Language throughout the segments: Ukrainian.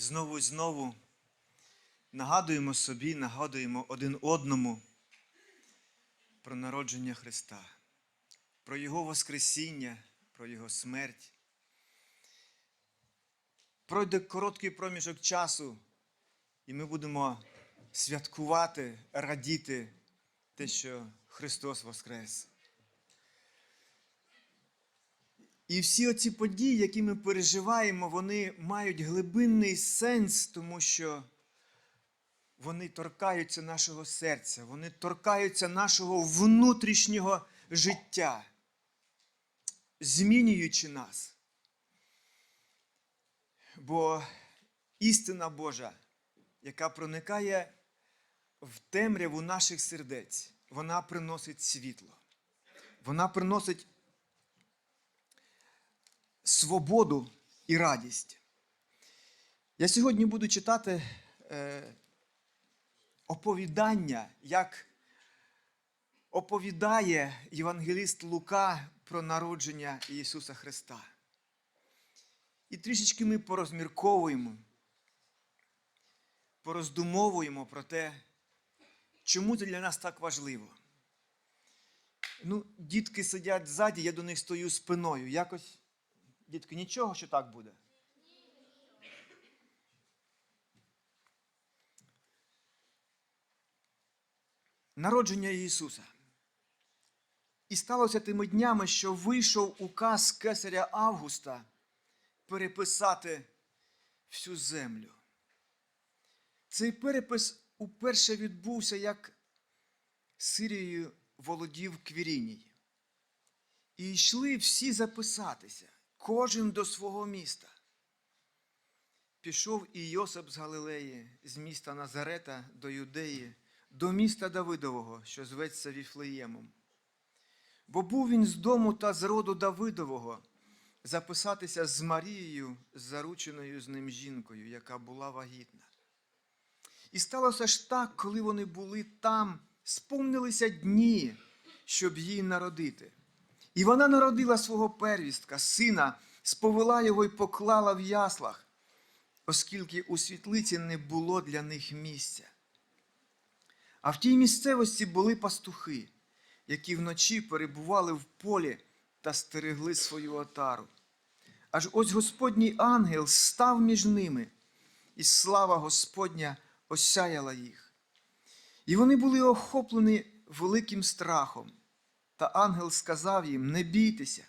знову і знову нагадуємо собі, нагадуємо один одному про народження Христа, про Його Воскресіння, про Його смерть. Пройде короткий проміжок часу, і ми будемо святкувати, радіти те, що Христос Воскрес. І всі оці події, які ми переживаємо, вони мають глибинний сенс, тому що вони торкаються нашого серця, вони торкаються нашого внутрішнього життя, змінюючи нас. Бо істина Божа, яка проникає в темряву наших сердець, вона приносить світло. Вона приносить свободу і радість. Я сьогодні буду читати е, оповідання, як оповідає євангеліст Лука про народження Ісуса Христа. І трішечки ми порозмірковуємо, пороздумовуємо про те, чому це для нас так важливо. Ну, дітки сидять ззаді, я до них стою спиною. Якось, дітки, нічого, що так буде. Народження Ісуса. І сталося тими днями, що вийшов указ кесаря Августа переписати всю землю. Цей перепис уперше відбувся, як Сирією володів Квіріній. І йшли всі записатися, кожен до свого міста. Пішов і Йосип з Галилеї, з міста Назарета до Юдеї, до міста Давидового, що зветься Віфлеємом. Бо був він з дому та з роду Давидового записатися з Марією, зарученою з ним жінкою, яка була вагітна. І сталося ж так, коли вони були там, сповнилися дні, щоб їй народити. І вона народила свого первістка, сина, сповела його й поклала в яслах, оскільки у світлиці не було для них місця. А в тій місцевості були пастухи, які вночі перебували в полі та стерегли свою отару. Аж ось Господній ангел став між ними, і слава Господня осяяла їх. І вони були охоплені великим страхом. Та ангел сказав їм: Не бійтеся,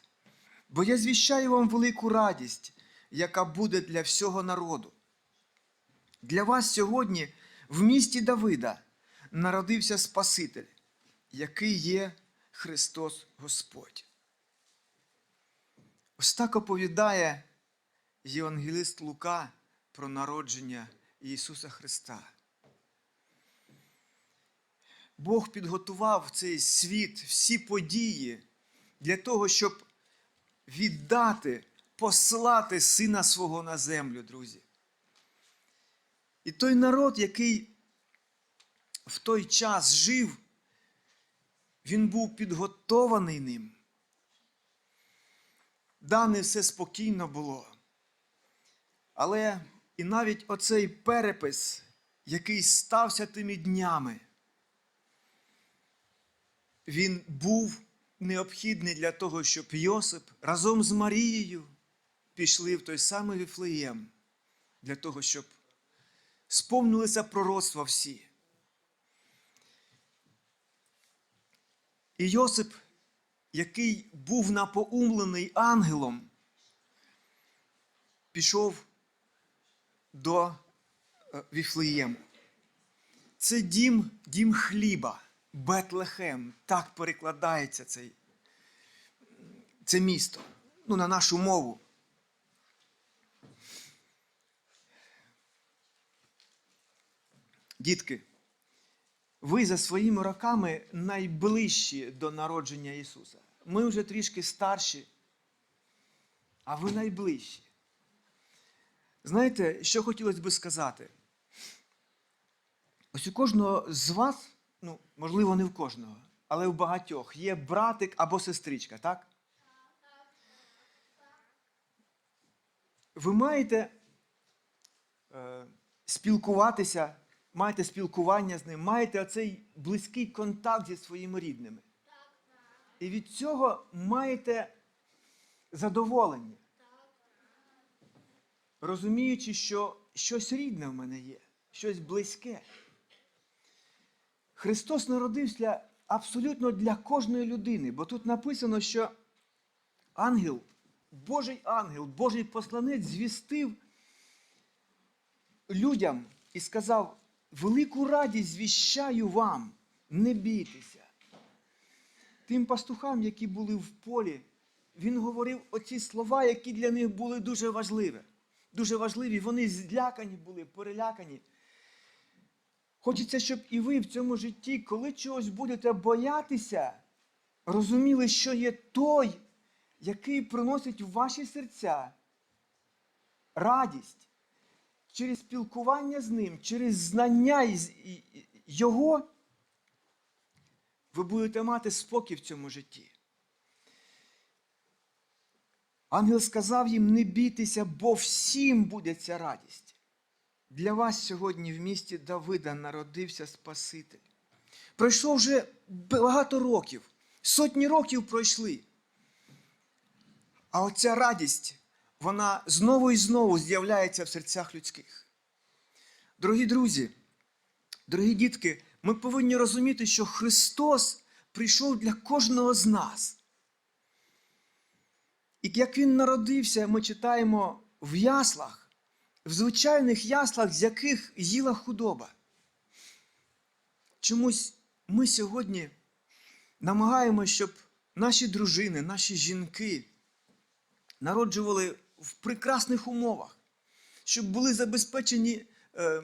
бо я звіщаю вам велику радість, яка буде для всього народу. Для вас сьогодні в місті Давида народився Спаситель, який є Христос Господь. Ось так оповідає Євангеліст Лука про народження Ісуса Христа. Бог підготував цей світ, всі події для того, щоб віддати, послати Сина свого на землю, друзі. І той народ, який в той час жив, він був підготований ним. Да, не все спокійно було. Але і навіть оцей перепис, який стався тими днями, він був необхідний для того, щоб Йосип разом з Марією пішли в той самий Віфлеєм, для того, щоб сповнилися пророцтва всі. І Йосип, який був напоумлений ангелом, пішов до е, Віфлеєму. Це дім, дім хліба, Бетлехем. Так перекладається цей, це місто ну, на нашу мову. Дітки, ви за своїми роками найближчі до народження Ісуса. Ми вже трішки старші, а ви найближчі. Знаєте, що хотілося би сказати? Ось у кожного з вас, ну, можливо, не в кожного, але у багатьох є братик або сестричка, так? Ви маєте е, спілкуватися, маєте спілкування з ним, маєте оцей близький контакт зі своїми рідними. І від цього маєте задоволення, розуміючи, що щось рідне в мене є, щось близьке. Христос народився абсолютно для кожної людини, бо тут написано, що ангел, Божий ангел, Божий посланець звістив людям і сказав: велику радість звіщаю вам, не бійтеся. Тим пастухам, які були в полі, він говорив оці слова, які для них були дуже важливі. Дуже важливі. Вони злякані були, перелякані. Хочеться, щоб і ви в цьому житті, коли чогось будете боятися, розуміли, що є той, який приносить в ваші серця радість через спілкування з ним, через знання Його, ви будете мати спокій в цьому житті. Ангел сказав їм: не бійтеся, бо всім буде ця радість. Для вас сьогодні в місті Давида народився Спаситель. Пройшло вже багато років, сотні років пройшли. А оця радість, вона знову і знову з'являється в серцях людських. Дорогі друзі, дорогі дітки, ми повинні розуміти, що Христос прийшов для кожного з нас. І як Він народився, ми читаємо в яслах, в звичайних яслах, з яких їла худоба. Чомусь ми сьогодні намагаємося, щоб наші дружини, наші жінки народжували в прекрасних умовах, щоб були забезпечені е,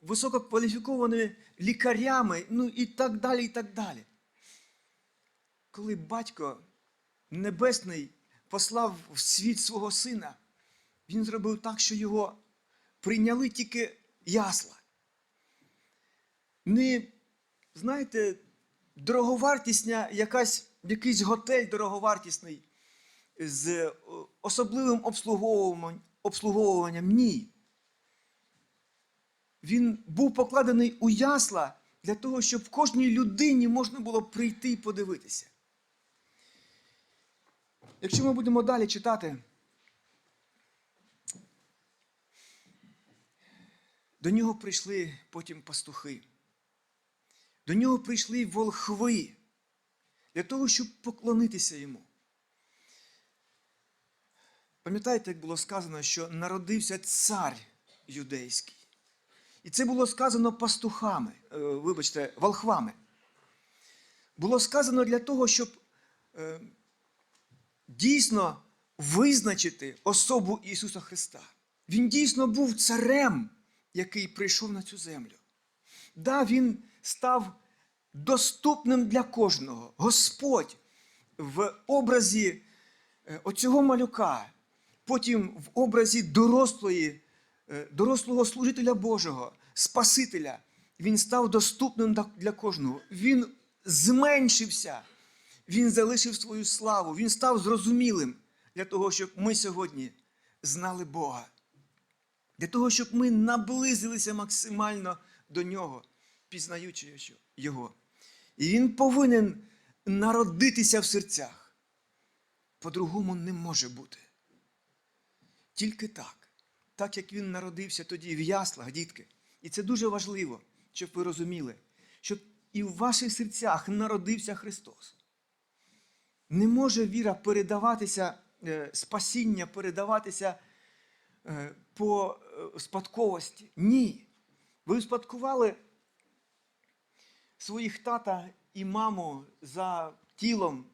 висококваліфікованими лікарями, ну і так далі, і так далі. Коли батько Небесний послав в світ свого сина, він зробив так, що його прийняли тільки ясла. Не, знаєте, дороговартісня, якась, якийсь готель дороговартісний з е, особливим обслуговуванням, обслуговуванням. Ні. Він був покладений у ясла для того, щоб кожній людині можна було прийти і подивитися. Якщо ми будемо далі читати, до нього прийшли потім пастухи. До нього прийшли волхви для того, щоб поклонитися йому. Пам'ятаєте, як було сказано, що народився цар юдейський. І це було сказано пастухами, е, вибачте, волхвами. Було сказано для того, щоб е, дійсно визначити особу Ісуса Христа. Він дійсно був царем, який прийшов на цю землю. Да, він став доступним для кожного. Господь в образі е, оцього малюка, потім в образі дорослої, е, дорослого служителя Божого, Спасителя, він став доступним для кожного. Він зменшився, він залишив свою славу, він став зрозумілим для того, щоб ми сьогодні знали Бога. Для того, щоб ми наблизилися максимально до нього, пізнаючи його. І він повинен народитися в серцях. По-другому не може бути. Тільки так. Так як він народився тоді в яслах, дітки. І це дуже важливо, щоб ви розуміли, що і в ваших серцях народився Христос. Не може віра передаватися, е, спасіння передаватися е, по спадковості. Ні. Ви успадкували своїх тата і маму за тілом,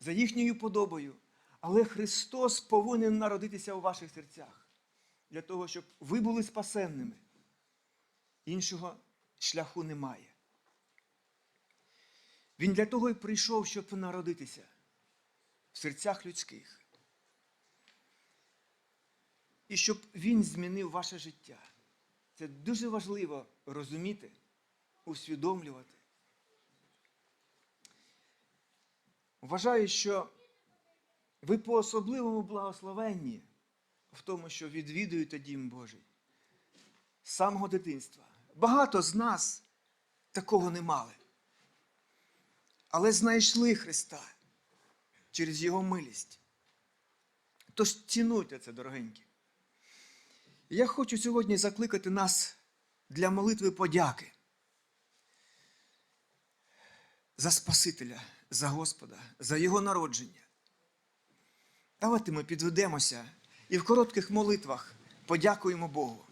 за їхньою подобою. Але Христос повинен народитися у ваших серцях для того, щоб ви були спасенними. Іншого шляху немає. Він для того і прийшов, щоб народитися в серцях людських. І щоб він змінив ваше життя. Це дуже важливо розуміти, усвідомлювати. Вважаю, що ви по особливому благословенні в тому, що відвідуєте Дім Божий. з самого дитинства. Багато з нас такого не мали. Але знайшли Христа через Його милість. Тож цінуйте це, дорогенькі. Я хочу сьогодні закликати нас для молитви подяки за Спасителя, за Господа, за Його народження. Давайте ми підведемося і в коротких молитвах подякуємо Богу.